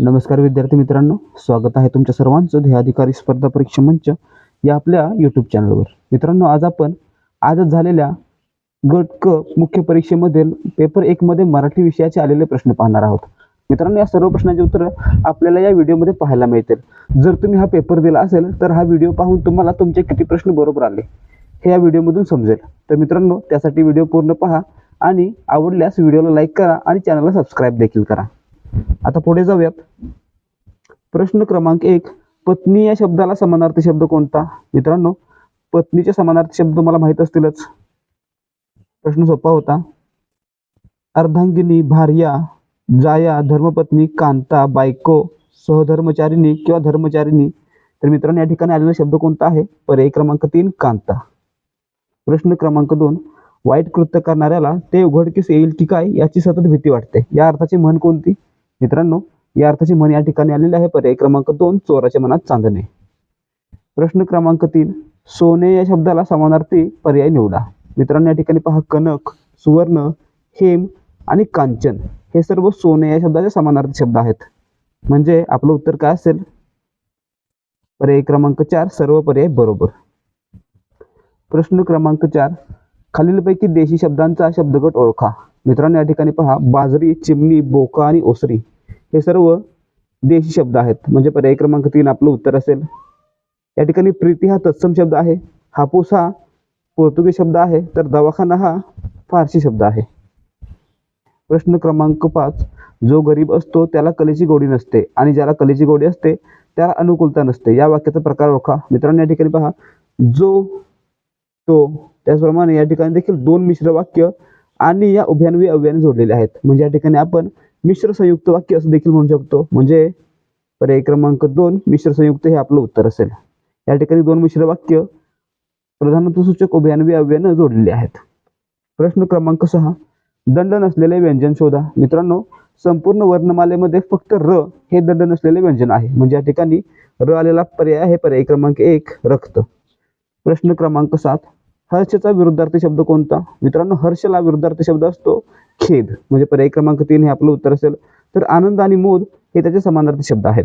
नमस्कार विद्यार्थी मित्रांनो स्वागत आहे तुमच्या सर्वांचं ध्येयाधिकारी स्पर्धा परीक्षा मंच या आपल्या यूट्यूब चॅनलवर मित्रांनो आज आपण आजच झालेल्या गट क मुख्य परीक्षेमधील पेपर एकमध्ये मराठी विषयाचे आलेले प्रश्न पाहणार आहोत. मित्रांनो या सर्व प्रश्नांची उत्तरं आपल्याला या व्हिडिओमध्ये पाहायला मिळतील. जर तुम्ही हा पेपर दिला असेल तर हा व्हिडिओ पाहून तुम्हाला तुमचे किती प्रश्न बरोबर आले हे या व्हिडिओमधून समजेल. तर मित्रांनो त्यासाठी व्हिडिओ पूर्ण पहा आणि आवडल्यास व्हिडिओला लाईक करा आणि चॅनलला सबस्क्राईब देखील करा. आता पुढे जाऊयात. प्रश्न क्रमांक एक पत्नी या शब्दाला समानार्थी शब्द कोणता? मित्रांनो पत्नीचे समानार्थी शब्द तुम्हाला माहीत असतीलच. प्रश्न सोपा होता. अर्धांगिनी भार्या जाया धर्मपत्नी कांता बायको सहधर्मचारिणी किंवा धर्मचारिणी. तर मित्रांनो या ठिकाणी आलेला शब्द कोणता आहे? पर्याय क्रमांक तीन कांता. प्रश्न क्रमांक दोन वाईट कृत्य करणाऱ्याला ते उघडकीस येईल की काय याची सतत भीती वाटते. या अर्थाची म्हण कोणती? मित्रांनो या अर्थाची म्हण या ठिकाणी आलेली आहे. पर्याय क्रमांक दोन चोराच्या मनात चांदणे. प्रश्न क्रमांक तीन सोने या शब्दाला समानार्थी पर्याय निवडा. मित्रांनो या ठिकाणी पहा कनक सुवर्ण हेम आणि कांचन हे सर्व सोने या शब्दाचे समानार्थी शब्द आहेत. म्हणजे आपलं उत्तर काय असेल? पर्याय क्रमांक चार सर्व पर्याय बरोबर. प्रश्न क्रमांक चार खालीलपैकी देशी शब्दांचा शब्दगट ओळखा. मित्रांनो या ठिकाणी पहा बाजरी चिमणी बोका आणि ओसरी हे सर्व देशी शब्द आहेत. म्हणजे पर्याय क्रमांक तीन आपलं उत्तर असेल. या ठिकाणी प्रीती हा तत्सम शब्द आहे हापूस हा पोर्तुगीज शब्द आहे तर दवाखाना हा फारसी शब्द आहे. प्रश्न क्रमांक पाच जो गरीब असतो त्याला कलेची गोडी नसते आणि ज्याला कलेची गोडी असते त्याला अनुकूलता नसते. या वाक्याचा प्रकार ओळखा. मित्रांनो या ठिकाणी पहा जो तो त्याचप्रमाणे या ठिकाणी देखील दोन मिश्र वाक्य आणि या उभ्यान्वी अव्ययाने जोडलेले आहेत. म्हणजे या ठिकाणी आपण मिश्र संयुक्त वाक्य असं देखील म्हणू शकतो. म्हणजे पर्याय क्रमांक दोन मिश्र संयुक्त हे आपलं उत्तर असेल. या ठिकाणी दोन मिश्र वाक्य प्रधानत्व सूचक उभयान्वी अव्ययानं जोडलेले आहेत. प्रश्न क्रमांक सहा दंड नसलेले व्यंजन शोधा. मित्रांनो संपूर्ण वर्णमालेमध्ये फक्त र हे दंड नसलेले व्यंजन आहे. म्हणजे या ठिकाणी र आलेला पर्याय आहे पर्याय क्रमांक एक रक्त. प्रश्न क्रमांक सात हर्षचा विरुद्धार्थी शब्द कोणता? मित्रांनो हर्षला विरुद्धार्थी शब्द असतो खेद. म्हणजे पर्याय क्रमांक तीन हे आपलं उत्तर असेल. तर आनंद आणि मोद हे त्याचे समानार्थी शब्द आहेत.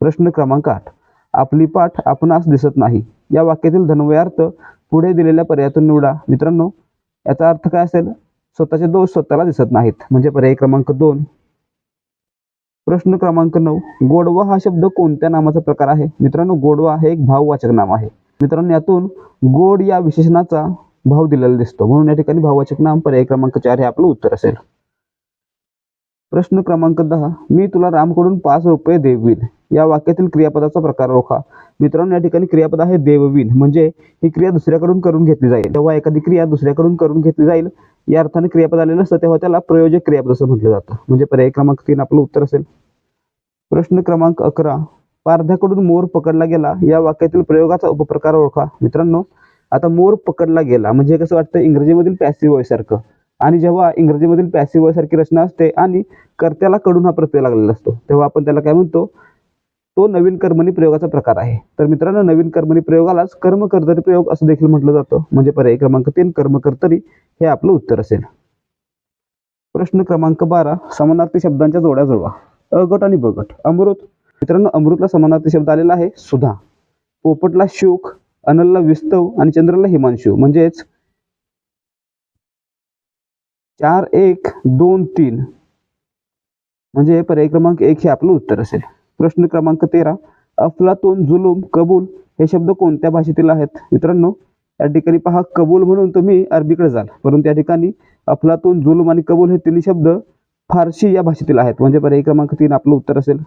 प्रश्न क्रमांक आठ. आपली पाठ आपणास दिसत नाही. या वाक्यातील धन्वय अर्थ पुढे दिलेल्या पर्यायातून निवडा. मित्रांनो याचा अर्थ काय असेल? स्वतःचे दोष स्वतःला दिसत नाहीत. म्हणजे पर्याय क्रमांक दोन. प्रश्न क्रमांक नऊ. गोडवा हा शब्द कोणत्या नामाचा प्रकार आहे? मित्रांनो गोडवा हे एक भाववाचक नाम आहे. मित्रांनो यातून गोड या विशेषणाचा भाव दिलेला दिसतो. म्हणून या ठिकाणी भाववाचक नाम पर्याय क्रमांक चार हे आपलं उत्तर असेल. प्रश्न क्रमांक दहा मी तुला रामकडून पाच रुपये देवीन. या वाक्यातील क्रियापदाचा प्रकार ओळखा. मित्रांनो या ठिकाणी क्रियापद आहे देववीन. म्हणजे ही क्रिया दुसऱ्याकडून करून घेतली जाईल. तेव्हा एखादी क्रिया दुसऱ्याकडून करून घेतली जाईल या अर्थाने क्रियापद आलेलं असतं तेव्हा त्याला प्रयोजक क्रियापद असं म्हटलं जातं. म्हणजे पर्याय क्रमांक तीन आपलं उत्तर असेल. प्रश्न क्रमांक अकरा पारध्याकडून मोर पकडला गेला. या वाक्यातील प्रयोगाचा उपप्रकार ओळखा. मित्रांनो आता मोर पकडला गेला. म्हणजे कसं वाटतं? इंग्रजीमधील पॅसिव्ह वॉइस सारखं. आणि जेव्हा इंग्रजीमधील पॅसिव्ह वॉइस सारखी रचना असते आणि कर्त्याला कडून हा प्रत्यय लागलेला असतो तेव्हा आपण त्याला काय म्हणतो? तो नवीन कर्मणी प्रयोगाचा प्रकार आहे. तर मित्रांनो नवीन कर्मणी प्रयोगालाच कर्म कर्तरी प्रयोग असं देखील म्हटलं जातं. म्हणजे पर्याय क्रमांक तीन कर्म कर्तरी हे आपलं उत्तर असेल. प्रश्न क्रमांक बारा समानार्थी शब्दांच्या जोड्या जुळवा. अ गट आणि ब गट. अमृत मित्रांनो अमृतला समानार्थी शब्द आलेला आहे सुधा. पोपटला शोक अनलला विस्तव आणि चंद्रला हिमांशु. म्हणजेच चार एक दोन तीन. म्हणजे पर्याय क्रमांक एक हे आपलं उत्तर असेल. प्रश्न क्रमांक तेरा. अफलातून जुलूम कबूल हे शब्द कोणत्या भाषेतील आहेत? मित्रांनो या ठिकाणी पहा कबूल म्हणून तुम्ही अरबीकडे जाल. परंतु या ठिकाणी अफलातून जुलूम आणि कबूल हे तिन्ही शब्द फारशी या भाषेतील आहेत. म्हणजे पर्याय क्रमांक तीन आपलं उत्तर असेल.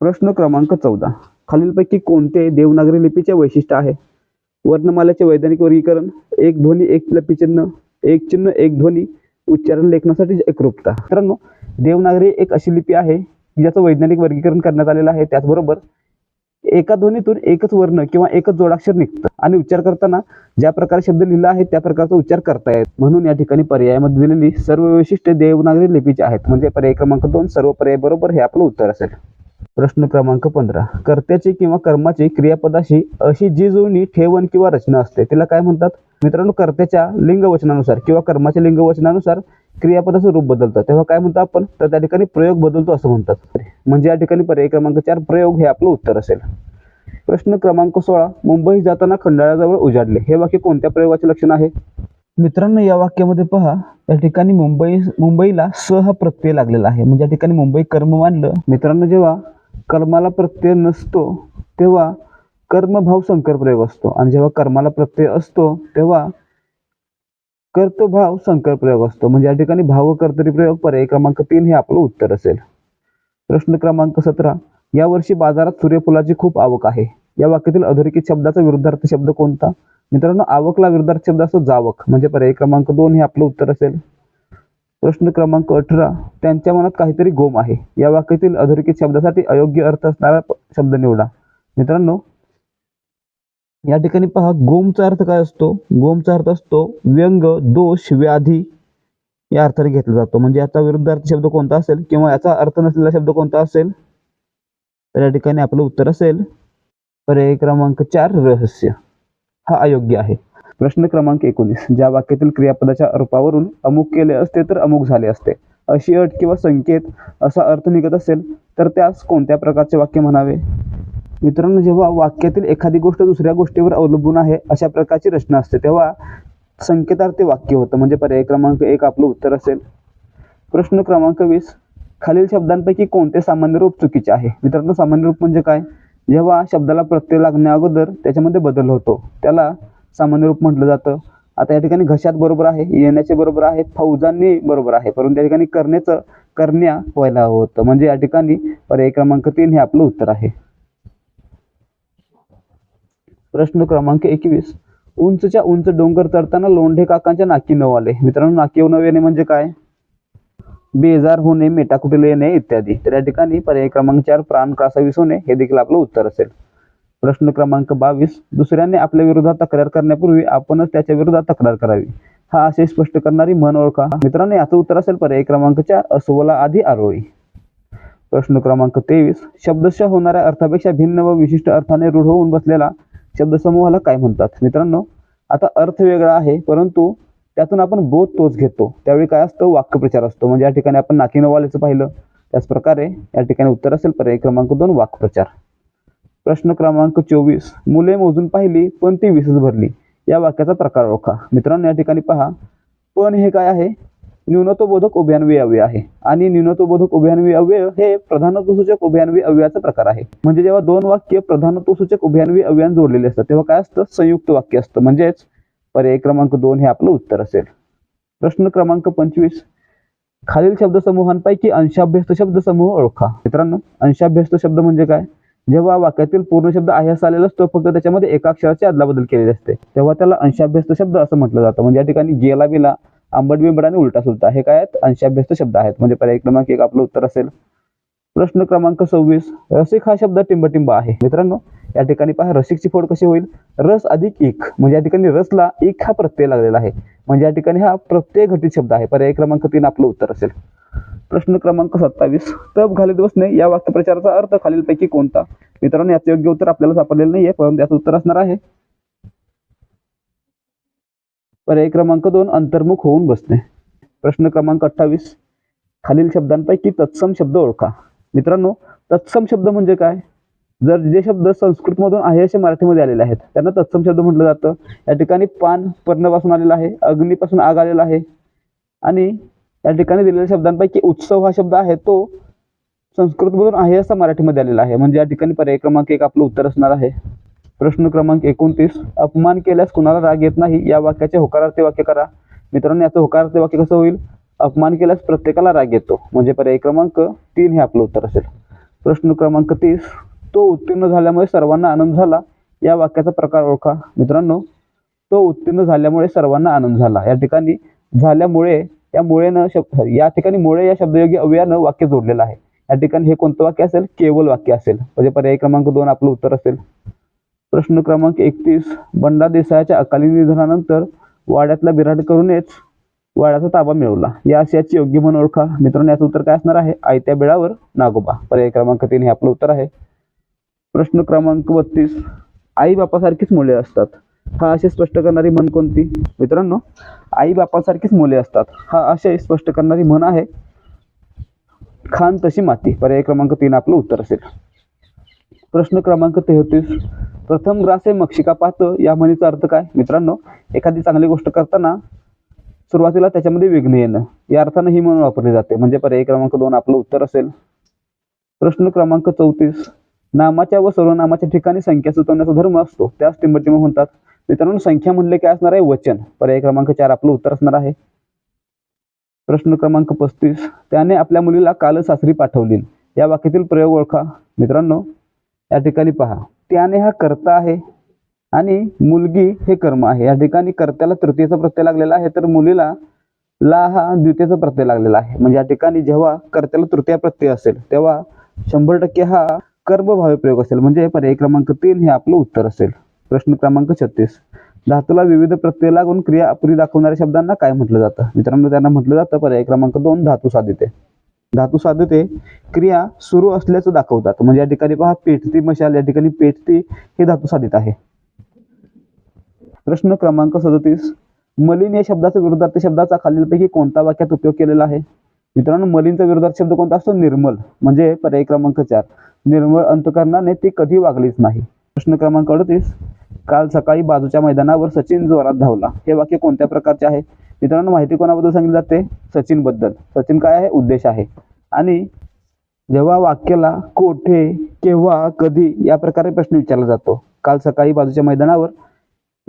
प्रश्न क्रमांक चौदा. खालीलपैकी कोणते देवनागरी लिपीचे वैशिष्ट्य आहे? वर्णमालाचे वैज्ञानिक वर्गीकरण एक ध्वनी एक लपीचिन्ह एक चिन्ह एक ध्वनी उच्चारण लेखनासाठी एकरूपता मित्रांनो देवनागरी एक अशी लिपी आहे ज्याचं वैज्ञानिक वर्गीकरण करण्यात आलेलं आहे. त्याचबरोबर एका ध्वनीतून एकच वर्ण किंवा एकच जोडाक्षर निघतं. आणि उच्चार करताना ज्या प्रकारे शब्द लिहिला आहे त्या प्रकारचा उच्चार करता येत. म्हणून या ठिकाणी पर्यायामध्ये दिलेली सर्व वैशिष्ट्ये देवनागरी लिपीची आहेत. म्हणजे पर्याय क्रमांक दोन सर्व पर्याय बरोबर हे आपलं उत्तर असेल. प्रश्न क्रमांक पंधरा. कर्त्याची किंवा कर्माची क्रियापदाशी अशी जी जुळणी ठेवण किंवा रचना असते तिला काय म्हणतात? मित्रांनो कर्त्याच्या लिंगवचनानुसार किंवा कर्माच्या लिंगवचनानुसार क्रियापदाचं रूप बदलतं. तेव्हा काय म्हणतो आपण? तर त्या ठिकाणी प्रयोग बदलतो असं म्हणतात. म्हणजे या ठिकाणी पर्याय क्रमांक चार प्रयोग हे आपलं उत्तर असेल. प्रश्न क्रमांक सोळा मुंबई जाताना खंडाळ्याजवळ उजाडले. हे वाक्य कोणत्या प्रयोगाचे लक्षण आहे? मित्रांनो या वाक्यामध्ये पहा या ठिकाणी मुंबई मुंबईला स हा प्रत्यय लागलेला आहे. म्हणजे या ठिकाणी मुंबई कर्म मानलं. मित्रांनो जेव्हा कर्माला प्रत्यय नसतो तेव्हा कर्मभाव संकर प्रयोग असतो. आणि जेव्हा कर्माला प्रत्यय असतो तेव्हा कर्तभाव संकर प्रयोग असतो. म्हणजे या ठिकाणी भाव कर्तरी प्रयोग पर्याय क्रमांक तीन हे आपलं उत्तर असेल. प्रश्न क्रमांक सतरा यावर्षी बाजारात सूर्यफुलाची खूप आवक आहे. या वाक्यातील अधोरेखित शब्दाचा विरुद्धार्थ शब्द कोणता? मित्रांनो आवकला विरुद्धार्थ शब्द असतो जावक. म्हणजे पर्याय क्रमांक दोन हे आपलं उत्तर असेल. प्रश्न क्रमांक अठरा त्यांच्या मनात काहीतरी गोम आहे. या वाक्यातील अधोरेखित शब्दासाठी अयोग्य अर्थ असणारा शब्द निवडा. मित्रांनो या ठिकाणी पहा गोमचा अर्थ काय असतो? गोमचा अर्थ असतो व्यंग दोष व्याधी या अर्थाने घेतला जातो. म्हणजे याचा विरुद्धार्थ शब्द कोणता असेल किंवा याचा अर्थ नसलेला शब्द कोणता असेल? तर या ठिकाणी आपलं उत्तर असेल. पर्याय क्रमांक चार रहस्य. हा अयोग्य आहे. प्रश्न क्रमांक एकोणीस. ज्या वाक्यातील क्रियापदाच्या रूपावरून अमुक केले असते तर अमुक झाले असते. अशी अट किंवा संकेत असा अर्थ निघत असेल तर त्यास कोणत्या प्रकारचे वाक्य म्हणावे? मित्रांनो जेव्हा वाक्यातील एखादी गोष्ट दुसऱ्या गोष्टीवर अवलंबून आहे अशा प्रकारची रचना असते. तेव्हा संकेतार्थ वाक्य होतं. म्हणजे पर्याय क्रमांक एक आपलं उत्तर असेल. प्रश्न क्रमांक वीस. खालील शब्दांपैकी कोणते सामान्य रूप चुकीचे आहे? मित्रांनो सामान्य रूप म्हणजे काय? जेव्हा शब्दाला प्रत्यय लागण्या अगोदर त्याच्यामध्ये बदल होतो. त्याला सामान्य रूप म्हटलं जातं. आता या ठिकाणी घशात बरोबर आहे येण्याचे बरोबर आहे फौजांनी बरोबर आहे परंतु त्या ठिकाणी करण्याचं करण्या व्हायला हवं होतं. म्हणजे या ठिकाणी पर्याय क्रमांक तीन हे आपलं उत्तर आहे. प्रश्न क्रमांक एकवीस. उंचच्या उंच डोंगर चढताना लोंढे काकांच्या नाकी नऊ आले. मित्रांनो नाकी नऊ येणे म्हणजे काय? बेजार होणे मेटाकुटील येणे इत्यादी. तर या ठिकाणी पर्याय क्रमांक चार प्राण कासावीस होणे हे देखील आपलं उत्तर असेल. प्रश्न क्रमांक बावीस दुसऱ्याने आपल्या विरोधात तक्रार करण्यापूर्वी आपणच त्याच्या विरोधात तक्रार करावी. हा असे स्पष्ट करणारी मन ओळखा. मित्रांनो याचं उत्तर असेल पर्याय क्रमांक चार अस्वला आधी आरोळी. प्रश्न क्रमांक तेवीस शब्दशः होणाऱ्या अर्थापेक्षा भिन्न व विशिष्ट अर्थाने रूढ होऊन बसलेला शब्दसमूहाला काय म्हणतात? मित्रांनो आता अर्थ वेगळा आहे परंतु त्यातून आपण बोध तोच घेतो. त्यावेळी काय असतं? वाक्यप्रचार असतो. म्हणजे या ठिकाणी आपण नाकी पाहिलं. त्याचप्रकारे या ठिकाणी उत्तर असेल पर्याय क्रमांक दोन वाक्प्रचार. प्रश्न क्रमांक चोवीस. मुले मोजून पाहिली पण ती वीसच भरली. या वाक्याचा प्रकार ओळखा. मित्रांनो या ठिकाणी पहा. पण हे काय आहे? न्यूनत्वबोधक उभयान्वी अव्यय आहे. आणि न्यूनत्वबोधक उभयान्वी अव्यय हे प्रधानत्वसूचक उभयान्वी अव्ययाचा प्रकार आहे. म्हणजे जेव्हा दोन वाक्य प्रधानत्वसूचक उभयान्वी अव्ययान जोडलेले असतात तेव्हा काय असतं? संयुक्त वाक्य असतं. म्हणजेच पर्याय क्रमांक दोन हे आपलं उत्तर असेल. प्रश्न क्रमांक पंचवीस. खालील शब्दसमूहांपैकी अंशाभ्यस्त शब्दसमूह ओळखा. मित्रांनो अंशाभ्यस्त शब्द म्हणजे काय? जेव्हा वाक्यातील पूर्ण शब्द आहे आलेला असतो फक्त त्याच्यामध्ये एका अक्षराची अदलाबदल केलेली असते. तेव्हा त्याला अंशाभ्यस्त शब्द असं म्हटलं जातं. म्हणजे या ठिकाणी गेला बिला आंबट बिंबड आणि उलटा सुलटा हे काय आहेत? अंशाभ्यस्त शब्द आहेत. म्हणजे पर्याय क्रमांक एक आपलं उत्तर असेल. प्रश्न क्रमांक सव्वीस रसिक हा शब्द टिंबटिंब आहे. मित्रांनो या ठिकाणी पहा रसिकची फोड कशी होईल? रस अधिक एक. म्हणजे या ठिकाणी रसला एक हा प्रत्यय लागलेला आहे. म्हणजे या ठिकाणी हा प्रत्यय घटित शब्द आहे. पर्याय क्रमांक तीन आपलं उत्तर असेल. प्रश्न क्रमांक सत्तावीस. तप घालीत बसणे या वाक्यप्रचाराचा अर्थ खालीलपैकी कोणता? मित्रांनो याचं योग्य उत्तर आपल्याला सापडलेलं नाहीये परंतु याचं उत्तर असणार आहे. पर्याय क्रमांक दोन अंतर्मुख होऊन बसणे. प्रश्न क्रमांक अठ्ठावीस. खालील शब्दांपैकी तत्सम शब्द ओळखा. मित्रांनो तत्सम शब्द म्हणजे काय? जर जे शब्द संस्कृतमधून आहे असे मराठीमध्ये आलेले आहेत त्यांना तत्सम शब्द म्हटलं जातं. या ठिकाणी पान पर्णपासून आलेला आहे अग्नीपासून आग आलेला आहे. आणि या ठिकाणी दिलेल्या शब्दांपैकी उत्सव हा शब्द आहे तो संस्कृतमधून आहे असा मराठीमध्ये आलेला आहे. म्हणजे या ठिकाणी पर्याय क्रमांक एक आपलं उत्तर असणार आहे. प्रश्न क्रमांक एकोणतीस अपमान केल्यास कुणाला राग येत नाही? या वाक्याचे होकारार्थी वाक्य करा. मित्रांनो याचं होकारार्थी वाक्य कसं होईल? अपमान केल्यास प्रत्येकाला राग येतो. म्हणजे पर्याय क्रमांक तीन हे आपलं उत्तर असेल. प्रश्न क्रमांक तीस तो उत्तीर्ण झाल्यामुळे सर्वांना आनंद झाला. या वाक्याचा प्रकार ओळखा. मित्रांनो तो उत्तीर्ण झाल्यामुळे सर्वांना आनंद झाला. या ठिकाणी झाल्यामुळे या मुळेनं शब्द या ठिकाणी मुळे या शब्दयोगी अव्ययानं वाक्य जोडलेलं आहे. या ठिकाणी हे कोणतं वाक्य असेल? केवळ वाक्य असेल. म्हणजे पर्याय क्रमांक दोन आपलं उत्तर असेल. प्रश्न क्रमांक एकतीस बंडा देसायाच्या अकाली निधनानंतर वाड्यातला बिराड करूनच वाळाचा ताबा मिळवला. या आशयाची योग्य म्हणून ओळखा. मित्रांनो याचं उत्तर काय असणार आहे? आयत्या बिळावर नागोबा. पर्याय क्रमांक तीन हे आपलं उत्तर आहे. प्रश्न क्रमांक बत्तीस. आई बापासारखीच मुले असतात. हा आशय स्पष्ट करणारी म्हण कोणती? मित्रांनो आई बापासारखीच मुले असतात. हा आशय स्पष्ट करणारी म्हण आहे खान तशी माती. पर्याय क्रमांक तीन आपलं उत्तर असेल. प्रश्न क्रमांक तेहतीस. प्रथम ग्रास मक्षिका पाहतं. या म्हणीचा अर्थ काय? मित्रांनो एखादी चांगली गोष्ट करताना सुरुवातीला त्याच्यामध्ये विघ्न येणं. या अर्थानं ही म्हणून वापरली जाते. म्हणजे पर्याय क्रमांक दोन आपलं उत्तर असेल. प्रश्न क्रमांक चौतीस. नामाच्या व सर्वनामाच्या ठिकाणी संख्या सुचवण्याचा धर्म असतो. त्यास टिंबटिंब म्हणतात. मित्रांनो संख्या म्हणले काय असणार आहे वचन. पर्याय क्रमांक चार आपलं उत्तर असणार आहे. प्रश्न क्रमांक पस्तीस. त्याने आपल्या मुलीला काल सासरी पाठवली या वाक्यातील प्रयोग ओळखा. मित्रांनो या ठिकाणी पहा. त्याने हा कर्ता आहे. आणि मुलगी हे कर्म आहे. या ठिकाणी कर्त्याला तृतीयचा प्रत्यय लागलेला आहे. तर मुलीला ला हा द्वितीयचा प्रत्यय लागलेला आहे. म्हणजे या ठिकाणी जेव्हा कर्त्याला तृतीय प्रत्यय असेल तेव्हा शंभर टक्के हा कर्मभावी प्रयोग असेल. म्हणजे पर्याय क्रमांक तीन हे आपलं उत्तर असेल. प्रश्न क्रमांक छत्तीस. धातूला विविध प्रत्यय लागून क्रिया अपुरी दाखवणाऱ्या शब्दांना काय म्हटलं जातं? मित्रांनो त्यांना म्हटलं जातं पर्याय क्रमांक दोन धातू साधिते. धातू साधते क्रिया सुरू असल्याचं दाखवतात. म्हणजे या ठिकाणी पहा पेटती मशाल या ठिकाणी पेटती हे धातू साधित आहे. प्रश्न क्रमांक सदतीस. मलिन या शब्दाचा विरुद्धार्थ शब्दाचा खालीलपैकी कोणता वाक्यात उपयोग केलेला आहे? मित्रांनो मलिनचा विरुद्धार्थ शब्द कोणता असतो? निर्मल म्हणजे पर्याय क्रमांक चार. निर्मळ अंतकरणाने ती कधी वागलीच नाही. प्रश्न क्रमांक अडतीस. काल सकाळी बाजूच्या मैदानावर सचिन जोरात धावला. हे वाक्य कोणत्या प्रकारचे आहे? मित्रांनो माहिती कोणाबद्दल सांगितली जाते? सचिनबद्दल सचिन काय आहे? उद्देश आहे. आणि जेव्हा वाक्याला कोठे केव्हा कधी या प्रकारे प्रश्न विचारला जातो. काल सकाळी बाजूच्या मैदानावर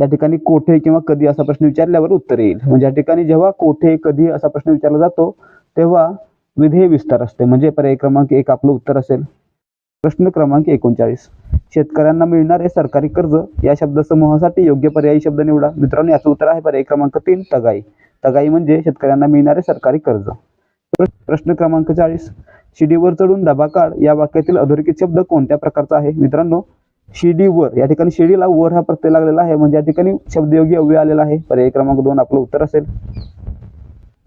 या ठिकाणी कोठे किंवा कधी असा प्रश्न विचारल्यावर उत्तर येईल. म्हणजे या ठिकाणी जेव्हा कोठे कधी असा प्रश्न विचारला जातो तेव्हा विधेय विस्तार असते. म्हणजे पर्याय क्रमांक एक आपलं उत्तर असेल. प्रश्न क्रमांक एकोणचाळीस. शेतकऱ्यांना मिळणारे सरकारी कर्ज या शब्दसमूहासाठी योग्य पर्यायी शब्द निवडा. मित्रांनो याचं उत्तर आहे पर्याय क्रमांक तीन तगाई. तगाई म्हणजे शेतकऱ्यांना मिळणारे सरकारी कर्ज. प्रश्न क्रमांक चाळीस. शिडीवर चढून डबा काढ या वाक्यातील अधोरेखित शब्द कोणत्या प्रकारचा आहे? मित्रांनो शिडीवर या ठिकाणी शिडीला वर हा प्रत्यय लागलेला आहे. म्हणजे या ठिकाणी शब्दयोगी अव्यय आलेला आहे. पर्याय क्रमांक दोन आपलं उत्तर असेल.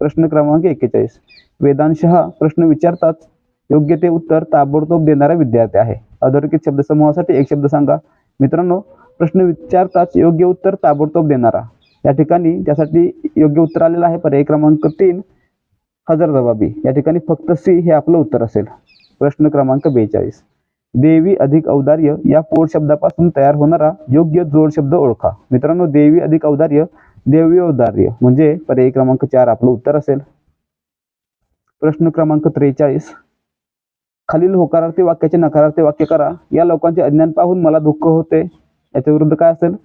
प्रश्न क्रमांक एक्केचाळीस. वेदांशहा प्रश्न विचारताच योग्य ते उत्तर ताबडतोब देणारा विद्यार्थी आहे. अधोरेखित शब्दसमूहासाठी एक शब्द सांगा. मित्रांनो प्रश्न विचारताच योग्य उत्तर ताबडतोब देणारा. या ठिकाणी त्यासाठी योग्य उत्तर आलेलं आहे पर्याय क्रमांक तीन हजर जबाबी. या ठिकाणी फक्त सी हे आपलं उत्तर असेल. प्रश्न क्रमांक बेचाळीस. देवी अधिक औदार्य या पोट शब्दापासून तयार होणारा योग्य जोड शब्द ओळखा. मित्रांनो देवी अधिक औदार्य देवी औदार्य म्हणजे पर्याय क्रमांक चार आपलं उत्तर असेल. प्रश्न क्रमांक त्रेचाळीस. खालील होकारार्थी वाक्याचे नकारार्थी वाक्य करा. या लोकांचे अज्ञान पाहून मला दुःख होते. याच्या विरुद्ध काय असेल?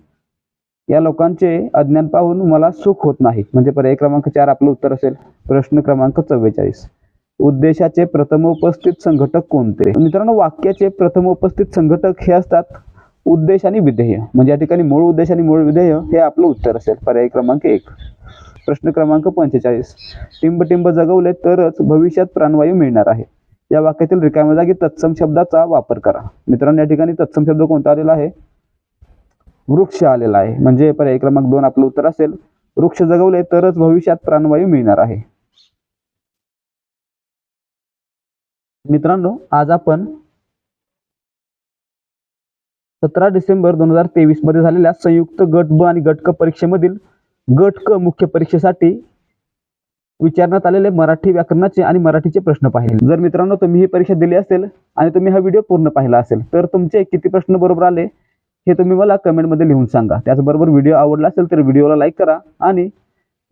या लोकांचे अज्ञान पाहून मला सुख होत नाही. म्हणजे पर्याय क्रमांक चार आपलं उत्तर असेल. प्रश्न क्रमांक चव्वेचाळीस. उद्देशाचे प्रथम उपस्थित संघटक कोणते? मित्रांनो वाक्याचे प्रथम उपस्थित संघटक हे असतात उद्देश आणि विधेय. म्हणजे या ठिकाणी मूळ उद्देश आणि मूळ विधेय हे आपलं उत्तर असेल. पर्याय क्रमांक एक. प्रश्न क्रमांक पंचेचाळीस. टिंब टिंब जगवले तरच भविष्यात प्राणवायू मिळणार आहे. या वाक्यातील रिकाम्या जागी तत्सम शब्दाचा वापर करा. मित्रांनो या ठिकाणी तत्सम शब्द कोणता आलेला आहे? वृक्ष आलेला आहे. म्हणजे पर्याय क्रमांक दोन आपलं उत्तर असेल. वृक्ष जगवले तरच भविष्यात प्राणवायू मिळणार आहे. मित्रांनो आज आपण सतरा डिसेंबर दोन हजार तेवीसमध्ये झालेल्या संयुक्त गट ब आणि गट क परीक्षेमधील गट क मुख्य परीक्षेसाठी विचारण्यात आलेले मराठी व्याकरणाचे आणि मराठीचे प्रश्न पाहिले. जर मित्रांनो तुम्ही ही परीक्षा दिली असेल आणि तुम्ही हा व्हिडिओ पूर्ण पाहिला असेल तर तुमचे किती प्रश्न बरोबर आले हे तुम्ही मला कमेंटमध्ये लिहून सांगा. त्याचबरोबर व्हिडिओ आवडला असेल तर व्हिडिओला लाईक करा आणि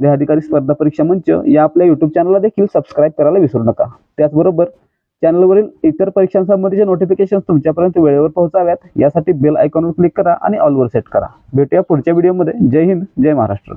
देहाधिकारी स्पर्धा परीक्षा मंच या आपल्या युट्यूब चॅनलला देखील सबस्क्राईब करायला विसरू नका. त्याचबरोबर चॅनलवरील इतर परीक्षांसंबंधीचे नोटिफिकेशन तुमच्यापर्यंत वेळेवर पोहोचाव्यात. यासाठी बेल आयकॉनवर क्लिक करा आणि ऑलवर सेट करा. भेटूया पुढच्या व्हिडिओमध्ये जय हिंद जय महाराष्ट्र.